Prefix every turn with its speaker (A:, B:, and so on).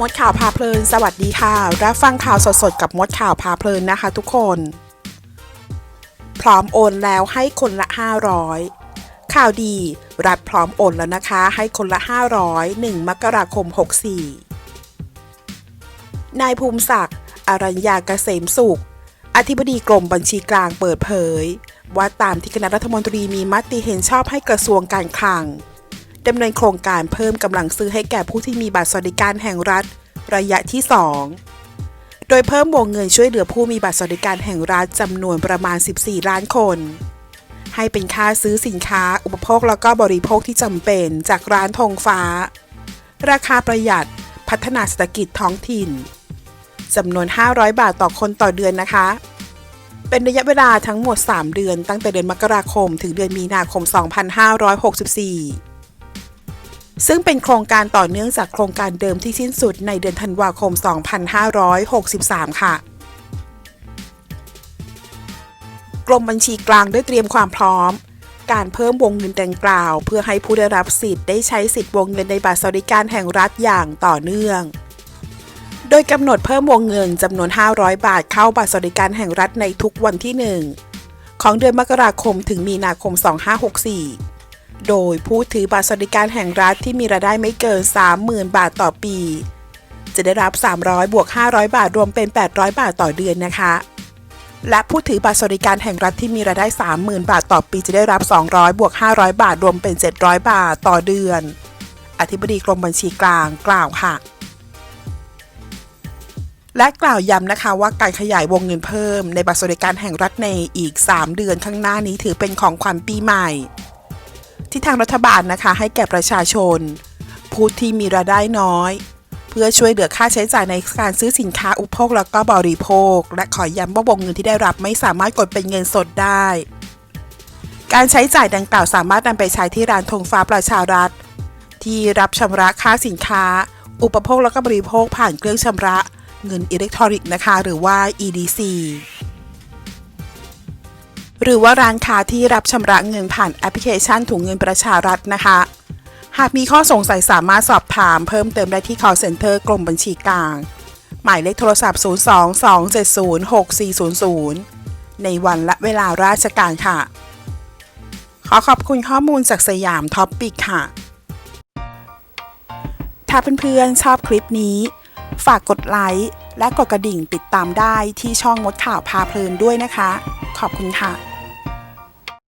A: มดข่าวพาเพลิน สวัสดีค่ะ รับฟังข่าวสดๆ กับมดข่าวพาเพลินนะคะทุกคน พร้อมโอนแล้วให้คนละ 500 ข่าวดี รัฐพร้อมโอนแล้วนะคะ ให้คนละ 500 1 มกราคม 64 นายภูมิศักดิ์อรัญญาเกษมสุข อธิบดีกรมบัญชีกลางเปิดเผย ว่าตามที่คณะรัฐมนตรีมีมติเห็นชอบให้กระทรวงการคลัง ดำเนินโครงการเพิ่มกำลังซื้อให้แก่ผู้ที่มีบัตรสวัสดิการแห่งรัฐ ระยะที่ 2 โดยเพิ่มวงเงินช่วยเหลือผู้มีบัตรสวัสดิการแห่งรัฐจำนวนประมาณ 14 ล้านคน ให้เป็นค่าซื้อสินค้า อุปโภคแล้วก็บริโภคที่จำเป็นจากร้านธงฟ้า ราคาประหยัดพัฒนาเศรษฐกิจท้องถิ่นจำนวน 500 บาทต่อคนต่อเดือนนะคะ เป็นระยะเวลาทั้งหมด 3 เดือนตั้งแต่เดือนมกราคม ถึงเดือนมีนาคม 2564 ซึ่งเป็นโครงการต่อเนื่องจากโครงการเดิมที่สิ้นสุดในเดือนธันวาคม 2563 ค่ะ กรมบัญชีกลางได้เตรียมความพร้อม การเพิ่มวงเงินดังกล่าว เพื่อให้ผู้ได้รับสิทธิ์ได้ใช้สิทธิ์วงเงินในบัตรสวัสดิการแห่งรัฐอย่างต่อเนื่อง โดยกำหนดเพิ่มวงเงินจำนวน 500 บาทเข้าบัตรสวัสดิการแห่งรัฐในทุกวันที่ 1 ของเดือนมกราคมถึงมีนาคม 2564 โดยผู้ถือบัตรสวัสดิการแห่งรัฐที่มีรายได้ไม่เกิน 30,000 บาทต่อปี จะได้รับ 300 บวก 500 บาทรวมเป็น 800 บาทต่อเดือนนะคะ และผู้ถือบัตรสวัสดิการแห่งรัฐที่มีรายได้ 30,000 บาทต่อปี จะได้รับ 200 บวก 500 บาทรวมเป็น 700 บาทต่อเดือน อธิบดีกรมบัญชีกลางกล่าวค่ะและกล่าวย้ำนะคะว่าการขยายวงเงินเพิ่มในบัตรสวัสดิการแห่งรัฐในอีก 3 เดือนข้างหน้านี้ถือเป็นของขวัญปีใหม่ ที่ทางรัฐบาลนะคะให้แก่ประชาชน ผู้ที่มีรายได้น้อย เพื่อช่วยเหลือค่าใช้จ่ายในการซื้อสินค้าอุปโภคแล้วก็บริโภค และขอย้ำว่าวงเงินที่ได้รับไม่สามารถกดเป็นเงินสดได้ การใช้จ่ายดังกล่าวสามารถนำไปใช้ที่ร้านธงฟ้าประชารัฐ ที่รับชำระค่าสินค้า อุปโภคแล้วก็บริโภคผ่านเครื่องชำระเงินอิเล็กทรอนิกส์นะคะ หรือว่า EDC หรือว่าร้านค้าที่รับชำระเงินผ่านแอปพลิเคชันถุงเงินประชารัฐนะคะ หากมีข้อสงสัยสามารถสอบถามเพิ่มเติมได้ที่ call center กรมบัญชีกลาง หมายเลขโทรศัพท์ 022706400 ในวันและเวลาราชการค่ะ ขอขอบคุณข้อมูลจากสยามท็อปปิกค่ะ ถ้าเพื่อนๆชอบคลิปนี้ ฝากกดไลค์และกดกระดิ่งติดตามได้ที่ช่องมดข่าวพาเพลินด้วยนะคะ ขอบคุณค่ะ